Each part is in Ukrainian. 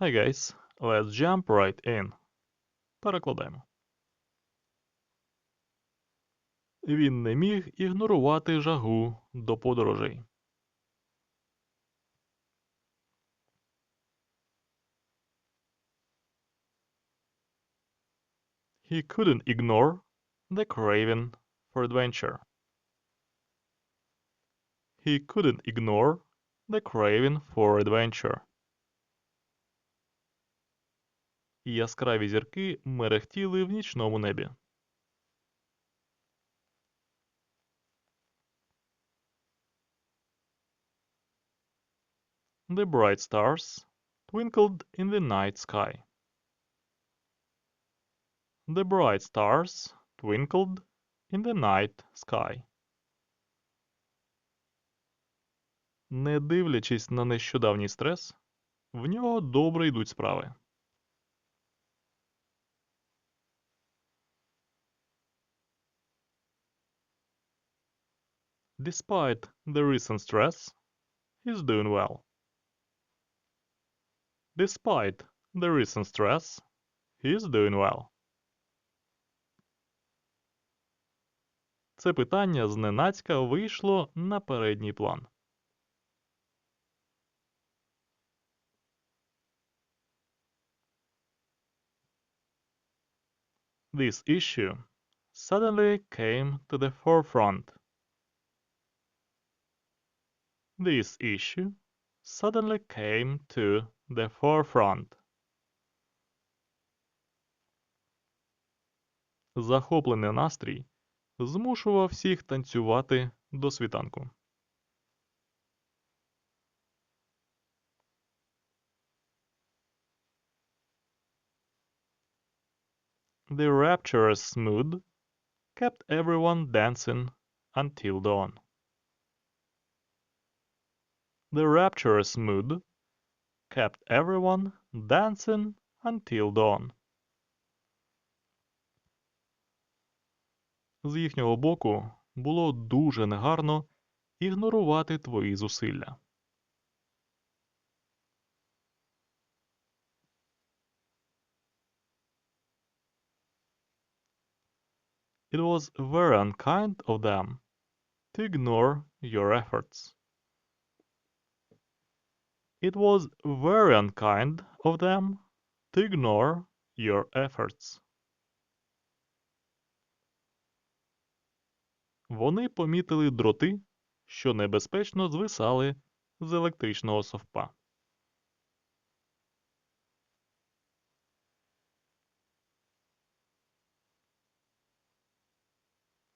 Hi guys, let's jump right in. Перекладаємо. Він не міг ігнорувати жагу до подорожей. He couldn't ignore the craving for adventure. He couldn't ignore the craving for adventure. Яскраві зірки мерехтіли в нічному небі. The bright stars twinkled in the night sky. The bright stars twinkled in the night sky. Не дивлячись на нещодавній стрес, в нього добре йдуть справи. Despite the recent stress, he's doing well. Despite the recent stress, he's doing well. Це питання зненацька вийшло на передній план. This issue suddenly came to the forefront. This issue suddenly came to the forefront. Захоплений настрій змушував всіх танцювати до світанку. The rapturous mood kept everyone dancing until dawn. The rapturous mood kept everyone dancing until dawn. З їхнього боку було дуже негарно ігнорувати твої зусилля. It was very unkind of them to ignore your efforts. It was very unkind of them to ignore your efforts. Вони помітили дроти, що небезпечно звисали з електричного совпа.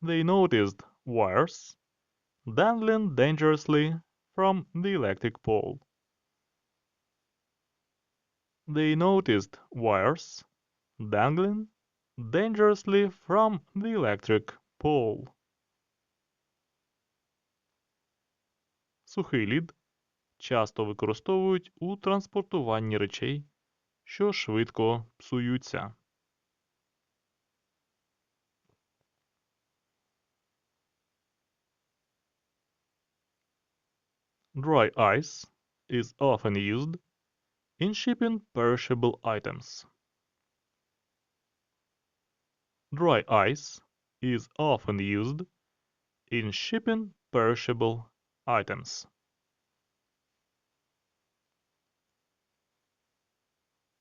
They noticed wires dangling dangerously from the electric pole. They noticed wires dangling dangerously from the electric pole. Сухий лід часто використовують у транспортуванні речей, що швидко псуються. Dry ice is often used in shipping perishable items. Dry ice is often used in shipping perishable items.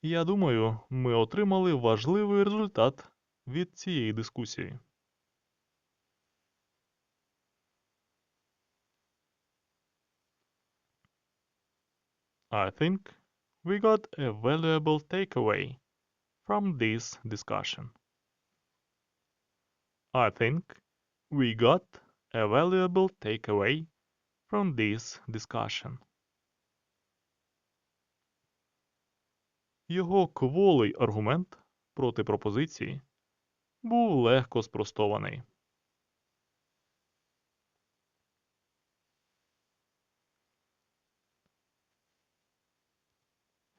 Я думаю, ми отримали важливий результат від цієї дискусії. I think we got a valuable takeaway from this discussion. I think we got a valuable takeaway from this discussion. Його кволий аргумент проти пропозиції був легко спростований.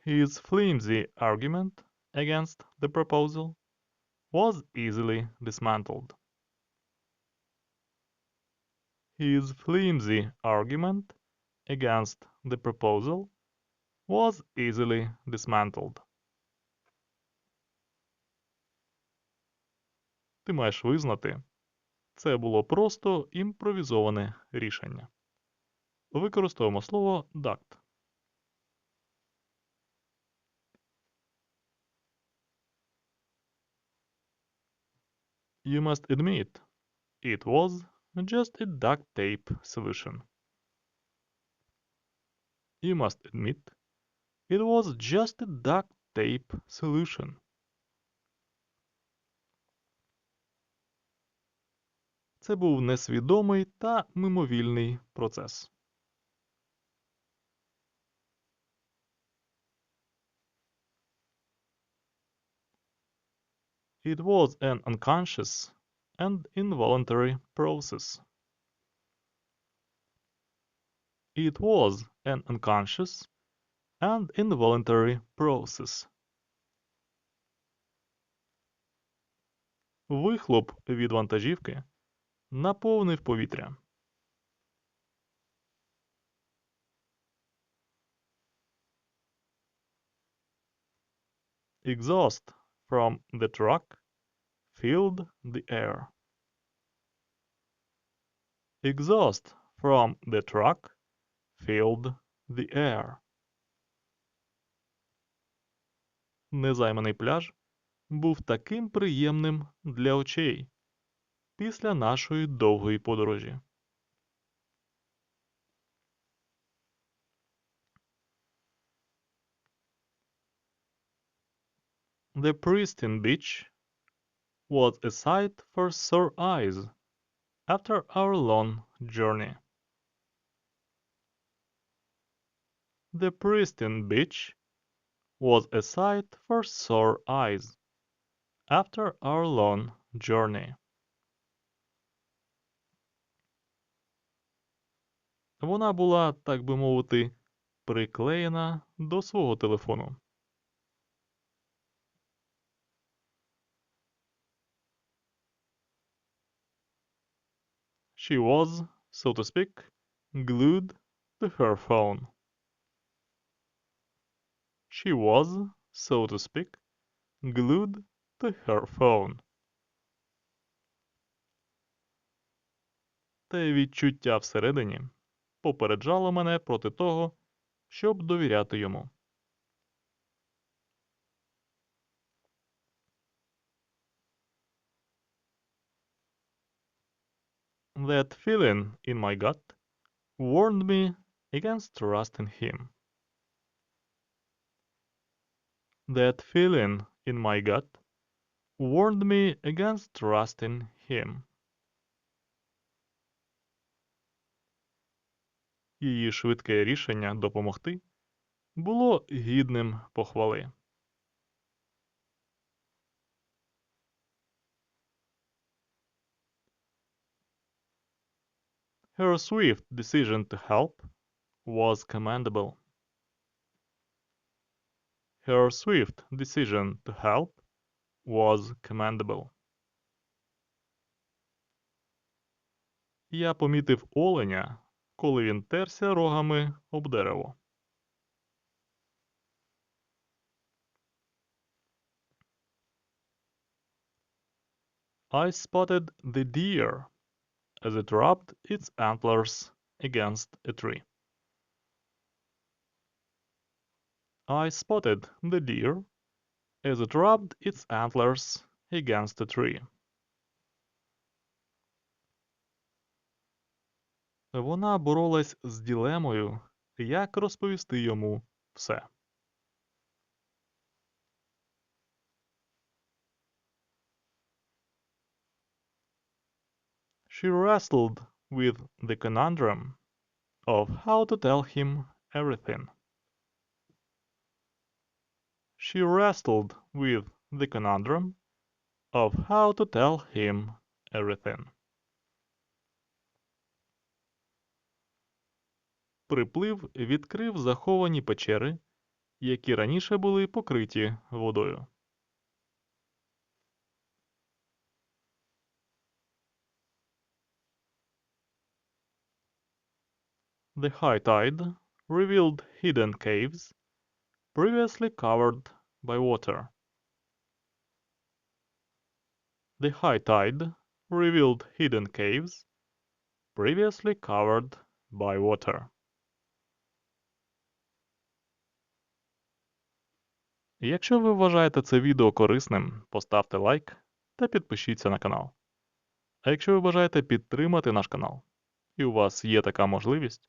His flimsy argument against the proposal was easily dismantled. His flimsy argument against the proposal was easily dismantled. Ти маєш визнати, це було просто імпровізоване рішення. Використовуємо слово duct. You must admit, it was just a duct tape solution. You must admit, it was just a duct tape solution. Це був несвідомий та мимовільний процес. It was an unconscious and involuntary process. It was an unconscious and involuntary process. Вихлоп від вантажівки наповнив повітря. Exhaust from the truck filled the air. Exhaust from the truck filled the air. Незайманий пляж був таким приємним для очей після нашої довгої подорожі. The pristine beach was a sight for sore eyes after our long journey. The pristine beach was a sight for sore eyes after our long journey. Вона була, так би мовити, приклеєна до свого телефону. She was, so to speak, glued to her phone. She was, so to speak, glued to her phone. Те відчуття всередині попереджало мене проти того, щоб довіряти йому. That feeling in my gut warned me against trusting him. That feeling in my gut warned me against trusting him. Її швидке рішення допомогти було гідним похвали. Her swift decision to help was commendable. Her swift decision to help was commendable. Я помітив оленя, коли він терся рогами об дерево. I spotted the deer as it rubbed its antlers against a tree. I spotted the deer as it rubbed its antlers against a tree. Вона боролась з ділемою, як розповісти йому все. She wrestled with the conundrum of how to tell him everything. She wrestled with the conundrum of how to tell him everything. Приплив відкрив заховані печери, які раніше були покриті водою. The high tide revealed hidden caves previously covered by water. The high tide revealed hidden caves previously covered by water. Якщо ви вважаєте це відео корисним, поставте лайк та підпишіться на канал. А якщо ви бажаєте підтримати наш канал, і у вас є така можливість,